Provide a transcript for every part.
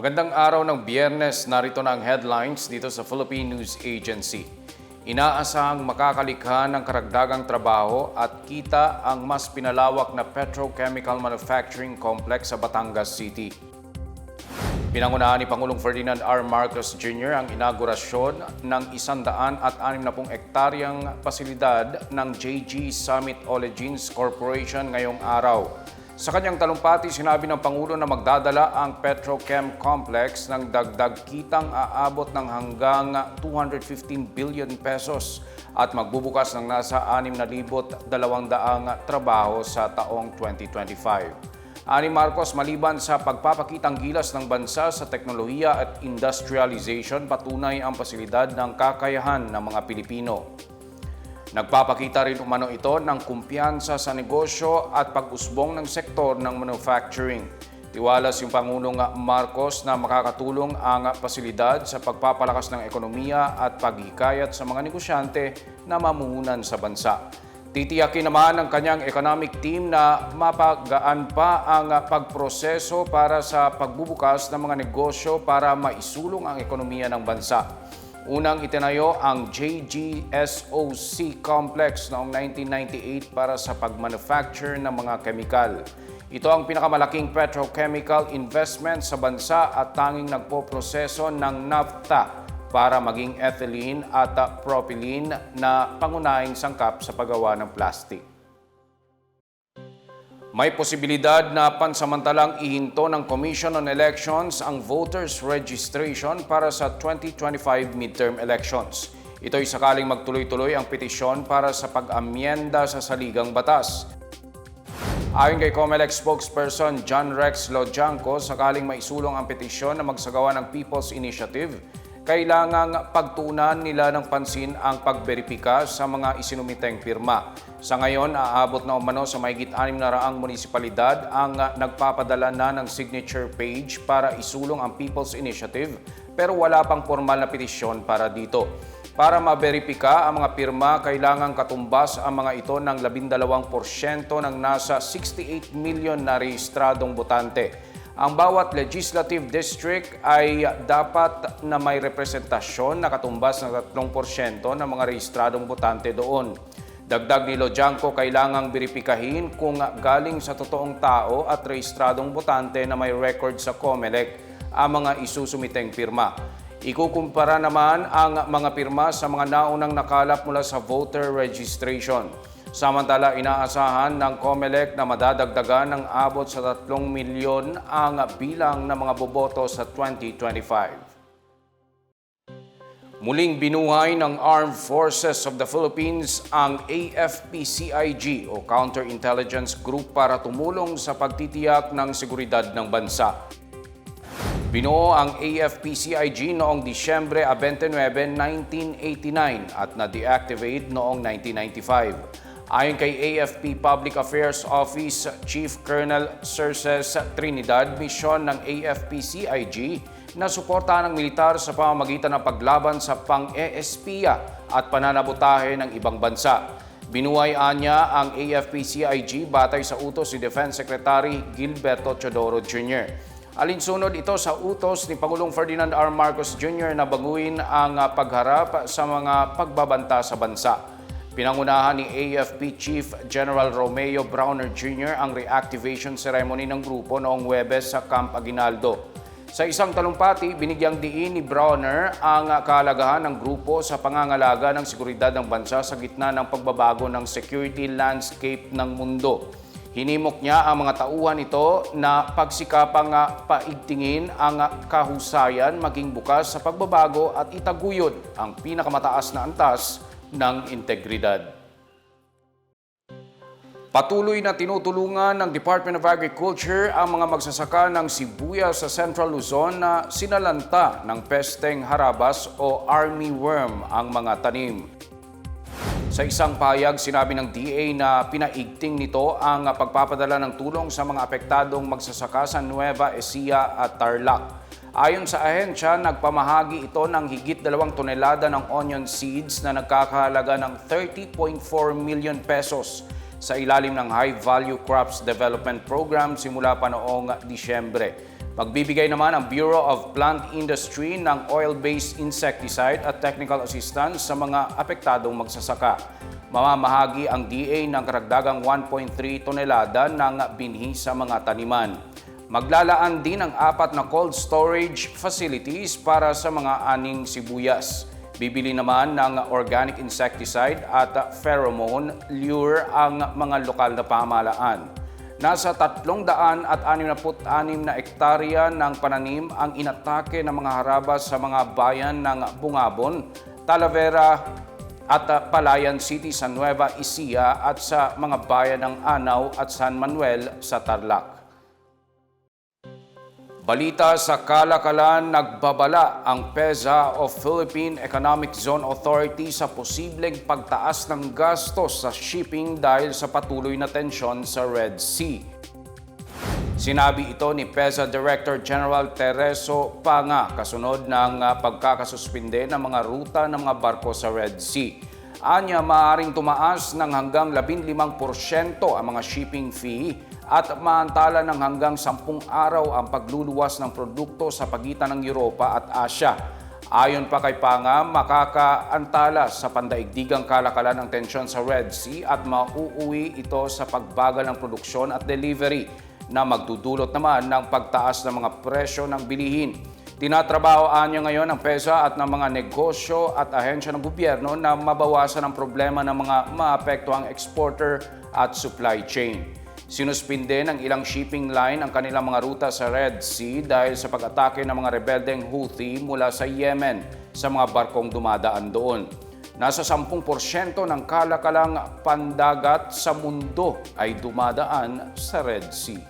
Magandang araw ng biyernes, narito na ang headlines dito sa Philippine News Agency. Inaasahang makakalikha ng karagdagang trabaho at kita ang mas pinalawak na petrochemical manufacturing complex sa Batangas City. Pinangunahan ni Pangulong Ferdinand R. Marcos Jr. ang inaugurasyon ng 160 ektaryang pasilidad ng JG Summit Olegenes Corporation ngayong araw. Sa kanyang talumpati, sinabi ng Pangulo na magdadala ang Petrochem Complex ng dagdag kitang aabot ng hanggang 215 billion pesos at magbubukas ng nasa 6,200 trabaho sa taong 2025. Ani Marcos, maliban sa pagpapakitang gilas ng bansa sa teknolohiya at industrialization, patunay ang pasilidad ng kakayahan ng mga Pilipino. Nagpapakita rin umano ito ng kumpiyansa sa negosyo at pag-usbong ng sektor ng manufacturing. Tiwalas yung Pangulong Marcos na makakatulong ang pasilidad sa pagpapalakas ng ekonomiya at paghikayat sa mga negosyante na mamuhunan sa bansa. Titiyakin naman ng kanyang economic team na mapagaan pa ang pagproseso para sa pagbubukas ng mga negosyo para maisulong ang ekonomiya ng bansa. Unang itinayo ang JGSOC Complex noong 1998 para sa pagmanufacture ng mga kemikal. Ito ang pinakamalaking petrochemical investment sa bansa at tanging nagpoproseso ng naphtha para maging ethylene at propylene na pangunahing sangkap sa paggawa ng plastic. May posibilidad na pansamantalang ihinto ng Commission on Elections ang voters registration para sa 2025 midterm elections. Ito'y sakaling magtuloy-tuloy ang petisyon para sa pag-amyenda sa saligang batas. Ayon kay COMELEC spokesperson John Rex Lojanco, sakaling maisulong ang petisyon na magsagawa ng People's Initiative, kailangang pagtunan nila ng pansin ang pagberipika sa mga isinumiteng pirma. Sa ngayon, aabot na umano sa mahigit 6 na raang munisipalidad ang nagpapadala na ng signature page para isulong ang People's Initiative pero wala pang formal na petisyon para dito. Para maberipika ang mga pirma, kailangang katumbas ang mga ito ng 12% ng nasa 68 million na rehistradong botante. Ang bawat legislative district ay dapat na may representasyon na katumbas ng 3% ng mga rehistradong botante doon. Dagdag ni Lojanko, kailangang beripikahin kung galing sa totoong tao at rehistradong botante na may record sa COMELEC ang mga isusumiteng pirma. Ikukumpara naman ang mga pirma sa mga naunang nakalap mula sa voter registration. Samantala, inaasahan ng COMELEC na madadagdagan ng abot sa 3 milyon ang bilang ng mga boboto sa 2025. Muling binuhay ng Armed Forces of the Philippines ang AFP-CIG o Counterintelligence Group para tumulong sa pagtitiyak ng seguridad ng bansa. Binuo ang AFP-CIG noong Disyembre 29, 1989 at na-deactivate noong 1995. Ayon kay AFP Public Affairs Office Chief Colonel Cerces Trinidad, misyon ng AFP-CIG na suportahan ng militar sa pamamagitan ng paglaban sa pang-ESPIA at pananabotahe ng ibang bansa. Binuhay anya ang AFP-CIG batay sa utos ni Defense Secretary Gilberto Chodoro Jr. Alinsunod ito sa utos ni Pangulong Ferdinand R. Marcos Jr. na baguhin ang pagharap sa mga pagbabanta sa bansa. Pinangunahan ni AFP Chief General Romeo Browner Jr. ang reactivation ceremony ng grupo noong Webes sa Camp Aguinaldo. Sa isang talumpati, binigyang diin ni Browner ang kahalagahan ng grupo sa pangangalaga ng seguridad ng bansa sa gitna ng pagbabago ng security landscape ng mundo. Hinimok niya ang mga tauhan ito na pagsikapang paigtingin ang kahusayan maging bukas sa pagbabago at itaguyod ang pinakamataas na antas ng integridad. Patuloy na tinutulungan ng Department of Agriculture ang mga magsasaka ng sibuyas sa Central Luzon na sinalanta ng pesteng harabas o army worm ang mga tanim. Sa isang payag, sinabi ng DA na pinaigting nito ang pagpapadala ng tulong sa mga apektadong magsasaka sa Nueva Ecija at Tarlac. Ayon sa ahensya, nagpamahagi ito ng higit dalawang tonelada ng onion seeds na nagkakahalaga ng 30.4 million pesos sa ilalim ng High Value Crops Development Program simula pa noong Disyembre. Magbibigay naman ang Bureau of Plant Industry ng oil-based insecticide at technical assistance sa mga apektadong magsasaka. Mamamahagi ang DA ng karagdagang 1.3 tonelada ng binhi sa mga taniman. Maglalaan din ang apat na cold storage facilities para sa mga aning sibuyas. Bibili naman ng organic insecticide at pheromone lure ang mga lokal na pamahalaan. Nasa 366 na ektarya ng pananim ang inatake ng mga harabas sa mga bayan ng Bungabon, Talavera at Palayan City sa Nueva Ecija at sa mga bayan ng Anao at San Manuel sa Tarlac. Balita sa kalakalan, nagbabala ang PEZA o Philippine Economic Zone Authority sa posibleng pagtaas ng gastos sa shipping dahil sa patuloy na tensyon sa Red Sea. Sinabi ito ni PEZA Director General Tereso Panga kasunod ng ah, pagkakasuspinde ng mga ruta ng mga barko sa Red Sea. Anya, maaaring tumaas ng hanggang 15% ang mga shipping fee at maantala ng hanggang 10 araw ang pagluluwas ng produkto sa pagitan ng Europa at Asya. Ayon pa kay Panga, makakaantala sa pandaigdigang kalakalan ng tensyon sa Red Sea at mauuwi ito sa pagbagal ng produksyon at delivery na magdudulot naman ng pagtaas ng mga presyo ng bilihin. Tinatrabahoan niya ngayon ang PESA at ng mga negosyo at ahensya ng gobyerno na mabawasan ang problema ng mga maapektuhang exporter at supply chain. Sinuspinde ng ilang shipping line ang kanilang mga ruta sa Red Sea dahil sa pag-atake ng mga rebeldeng Houthi mula sa Yemen sa mga barkong dumadaan doon. Nasa 10% ng kalakalang pandagat sa mundo ay dumadaan sa Red Sea.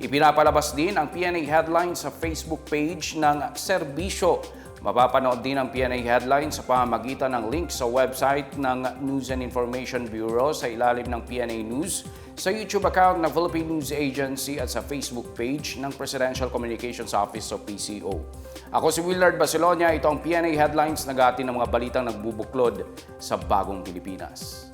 Ipinapalabas din ang PNA Headlines sa Facebook page ng serbisyo Mapapanood din ang PNA headlines sa pamamagitan ng link sa website ng News and Information Bureau sa ilalim ng PNA News, sa YouTube account ng Philippine News Agency at sa Facebook page ng Presidential Communications Office o PCO. Ako si Willard Basilonia, ito ang PNA Headlines, nagati ng mga balitang nagbubuklod sa bagong Pilipinas.